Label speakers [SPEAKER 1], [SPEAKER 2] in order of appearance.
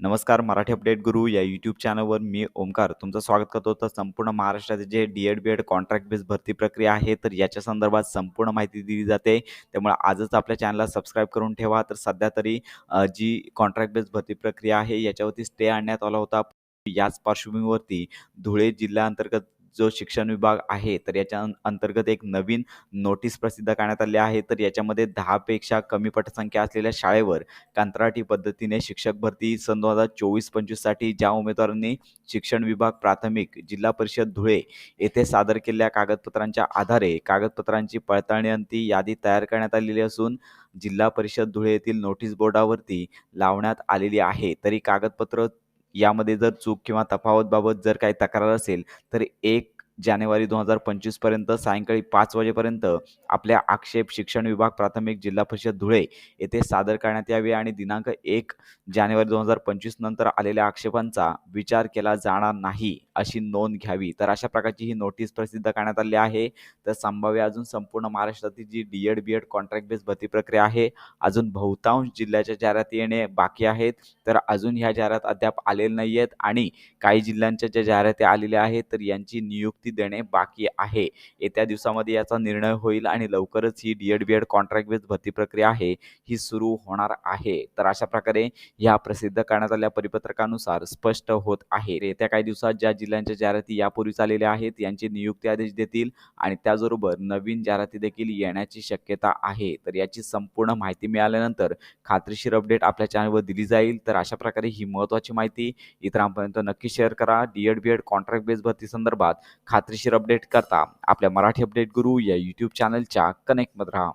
[SPEAKER 1] नमस्कार मराठी अपडेट गुरु या यूट्यूब चॅनलवर मी ओमकार तुमचं स्वागत करतो. तर संपूर्ण महाराष्ट्राचे जे D Ed B Ed contract base भरती प्रक्रिया आहे तर याच्या संदर्भात संपूर्ण माहिती दिली जाते. त्यामुळे आजच आपल्या चॅनलला सबस्क्राईब करून ठेवा. तर सध्या तरी जी कॉन्ट्रॅक्ट बेस भरती प्रक्रिया आहे याच्यावरती स्टे आणण्यात आला होता. याच पार्श्वभूमीवरती धुळे जिल्ह्याअंतर्गत जो शिक्षण विभाग आहे तर याच्या अंतर्गत एक नवीन नोटीस प्रसिद्ध करण्यात आली आहे. तर याच्यामध्ये दहापेक्षा कमी पटसंख्या असलेल्या शाळेवर कंत्राटी पद्धतीने शिक्षक भरती सन दोन हजार चोवीस पंचवीससाठी ज्या उमेदवारांनी शिक्षण विभाग प्राथमिक जिल्हा परिषद धुळे येथे सादर केलेल्या कागदपत्रांच्या आधारे कागदपत्रांची पडताळणी अंती यादी तयार करण्यात आलेली असून जिल्हा परिषद धुळे येथील नोटीस बोर्डावरती लावण्यात आलेली आहे. तरी कागदपत्र यामध्ये जर चूक किंवा तफावतबाबत जर काही तक्रार असेल तर एक जानेवारी दोन हजार पंचवीसपर्यंत सायंकाळी पाच वाजेपर्यंत आपल्या आक्षेप शिक्षण विभाग प्राथमिक जिल्हा परिषद धुळे येथे सादर करण्यात यावे आणि दिनांक एक जानेवारी दोन हजार पंचवीस नंतर आलेल्या आक्षेपांचा विचार केला जाणार नाही. अशी नोंद घ्यावी. तर अशा प्रकारची ही नोटीस प्रसिद्ध करण्यात आली आहे. तर संभाव्य अजून संपूर्ण महाराष्ट्रातील जी D Ed B Ed contract base भरती प्रक्रिया आहे अजून बहुतांश जिल्ह्याच्या जाहिराती येणे बाकी आहेत. तर अजून ह्या जाहिरात अद्याप आलेल्या नाही आहेत आणि काही जिल्ह्यांच्या ज्या जाहिराती आलेल्या आहेत तर यांची नियुक्ती देणे बाकी आहे. येत्या दिवसामध्ये याचा निर्णय होईल आणि लवकरच ही D Ed B Ed contract base भरती प्रक्रिया आहे ही सुरू होणार आहे. तर अशा प्रकारे या प्रसिद्ध करण्यात आलेल्या परिपत्रकानुसार स्पष्ट होत आहे. येत्या काही दिवसात ज्या जिल्ह्यांच्या जाहिराती यापूर्वीच आलेल्या आहेत. यांचे नियुक्ती आदेश देतील आणि त्याचबरोबर नवीन जाहिराती देखील येण्याची शक्यता आहे. तर याची संपूर्ण माहिती मिळाल्यानंतर खात्रीशीर अपडेट आपल्या चॅनलवर दिली जाईल. तर अशा प्रकारे ही महत्त्वाची माहिती इतरांपर्यंत नक्की शेअर करा. D Ed B Ed contract base भरती संदर्भात खात्रीशीर अपडेट करता आपल्या मराठी अपडेट गुरु या यूट्यूब चॅनलच्या कनेक्टमध्ये राहा.